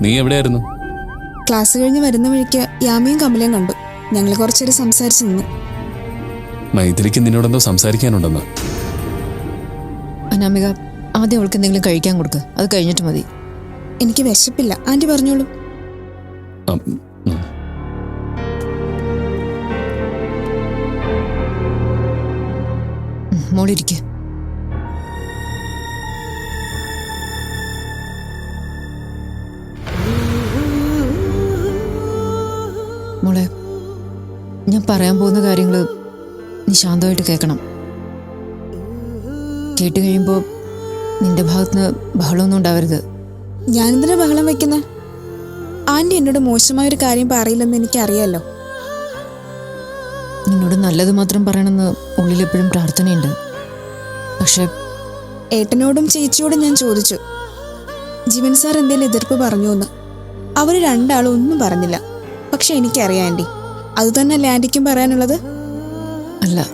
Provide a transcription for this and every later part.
നീ എവിടെയായിരുന്നു? ക്ലാസ് കഴിഞ്ഞ് വരുന്ന വഴിക്ക് യാമിയും കമലയും കണ്ടു. ഞങ്ങൾ കുറച്ചേരം സംസാരിച്ചു നിന്നു. മൈഥിലിക്ക് നിന്നോടെന്തോ സംസാരിക്കാനുണ്ടെന്ന്. അനാമിക ആദ്യം അവൾക്ക് എന്തെങ്കിലും കഴിക്കാൻ കൊടുക്ക്. അത് കഴിഞ്ഞിട്ട് മതി. എനിക്ക് വിശപ്പില്ല. ആന്റി പറഞ്ഞോളൂ. മോളിരിക്ക്. ഞാൻ പറയാൻ പോകുന്ന കാര്യങ്ങൾ നീ ശാന്തമായിട്ട് കേൾക്കണം. കേട്ട് കഴിയുമ്പോൾ നിന്റെ ഭാഗത്തുനിന്ന് ബഹളമൊന്നും ഉണ്ടാവരുത്. ഞാനെന്തിനാ ബഹളം വെക്കുന്നത് ആന്റി എന്നോട് മോശമായ ഒരു കാര്യം പറയില്ലെന്ന് എനിക്കറിയാലോ. നിന്നോട് നല്ലത് മാത്രം പറയണമെന്ന് ഉള്ളിൽ എപ്പോഴും പ്രാർത്ഥനയുണ്ട്. പക്ഷെ ഏട്ടനോടും ചേച്ചിയോടും ഞാൻ ചോദിച്ചു. ജീവൻ സാർ എന്തേലും എതിർപ്പ് പറഞ്ഞു എന്ന് അവർ രണ്ടാളും ഒന്നും പറഞ്ഞില്ല. പക്ഷെ എനിക്കറിയാം ആന്റി. അത് തന്നെയല്ലേ ആന്റിക്കും പറയാനുള്ളത്? അല്ല.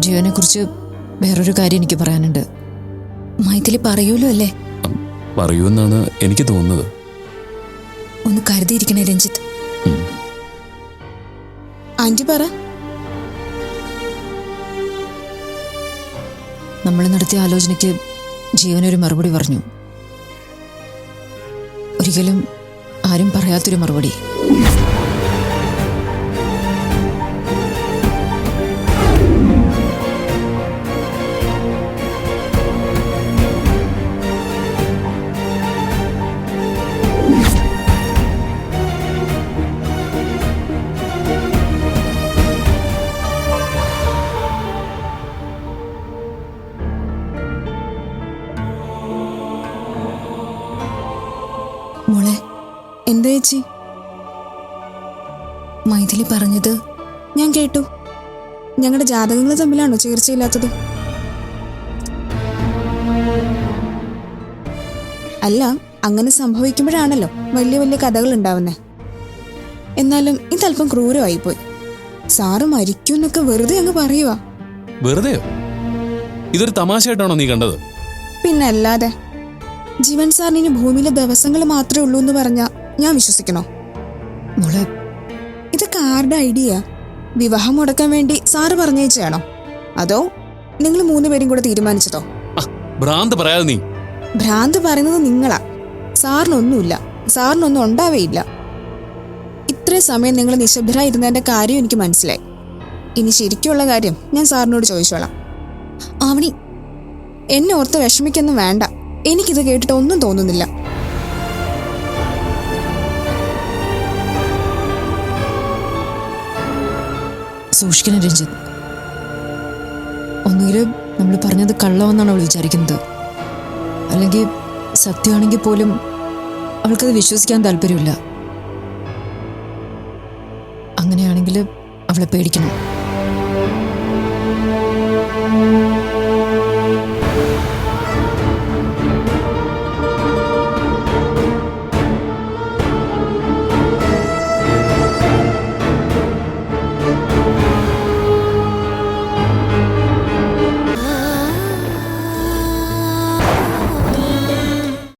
ജിയോനെ കുറിച്ച് വേറൊരു കാര്യം എനിക്ക് പറയാനുണ്ട്. മൈഥിലി പറയൂലോ അല്ലേ? പറയൂന്നാണ് എനിക്ക് തോന്നുന്നത്. ഒന്ന് കരുതിയിരിക്കണേ രഞ്ജിത്ത്. ആന്റി പറ. നമ്മൾ നടത്തിയ ആലോചനയ്ക്ക് ജീവനൊരു മറുപടി പറഞ്ഞു. ഒരിക്കലും ആരും പറയാത്തൊരു മറുപടി. മോളെ എന്താ ചേച്ചി? മൈഥിലി പറഞ്ഞത് ഞാൻ കേട്ടു. ഞങ്ങളുടെ ജാതകങ്ങൾ തമ്മിലാണോ ചേർച്ചയില്ലാത്തത്? അല്ല അങ്ങനെ സംഭവിക്കുമ്പോഴാണല്ലോ വലിയ വലിയ കഥകൾ ഉണ്ടാവുന്നത് എന്നാലും ഇതല്പം ക്രൂരമായിപ്പോയി. സാറ് മരിക്കൂ എന്നൊക്കെ വെറുതെ അങ്ങ് പറയുക വെറുതെയോ? ഇതൊരു തമാശയായിട്ടാണോ നീ കണ്ടത്? പിന്നെ അല്ലാതെ ജീവൻ സാറിന് ഇനി ഭൂമിയിലെ ദിവസങ്ങൾ മാത്രമേ ഉള്ളൂ എന്ന് പറഞ്ഞാ ഞാൻ വിശ്വസിക്കണോ? മോളെ ഇതൊക്കെ ആരുടെ ഐഡിയ? വിവാഹം മുടക്കാൻ വേണ്ടി സാറ് പറഞ്ഞയച്ചാണോ അതോ നിങ്ങൾ മൂന്നുപേരും കൂടെ തീരുമാനിച്ചതോ? ഭ്രാന്ത് പറയാതെ നീ. ഭ്രാന്ത് പറയുന്നത് നിങ്ങളാ. സാറിനൊന്നുമില്ല. സാറിനൊന്നും ഉണ്ടാവേയില്ല. ഇത്രയും സമയം നിങ്ങൾ നിശബ്ദരായിരുന്നതിന്റെ കാര്യം എനിക്ക് മനസ്സിലായി. ഇനി ശരിക്കുള്ള കാര്യം ഞാൻ സാറിനോട് ചോദിച്ചോളാം. ആവണി എന്നെ ഓർത്ത് വിഷമിക്കൊന്നും വേണ്ട. എനിക്കിത് കേട്ടിട്ട് ഒന്നും തോന്നുന്നില്ല. സൂക്ഷിക്കണം രഞ്ജിത്ത്. ഒന്നുകിൽ നമ്മൾ പറഞ്ഞത് കള്ളമെന്നാണ് അവൾ വിചാരിക്കുന്നത്. അല്ലെങ്കിൽ സത്യമാണെങ്കിൽ പോലും അവൾക്കത് വിശ്വസിക്കാൻ താല്പര്യമില്ല. അങ്ങനെയാണെങ്കിൽ അവളെ പേടിക്കണം.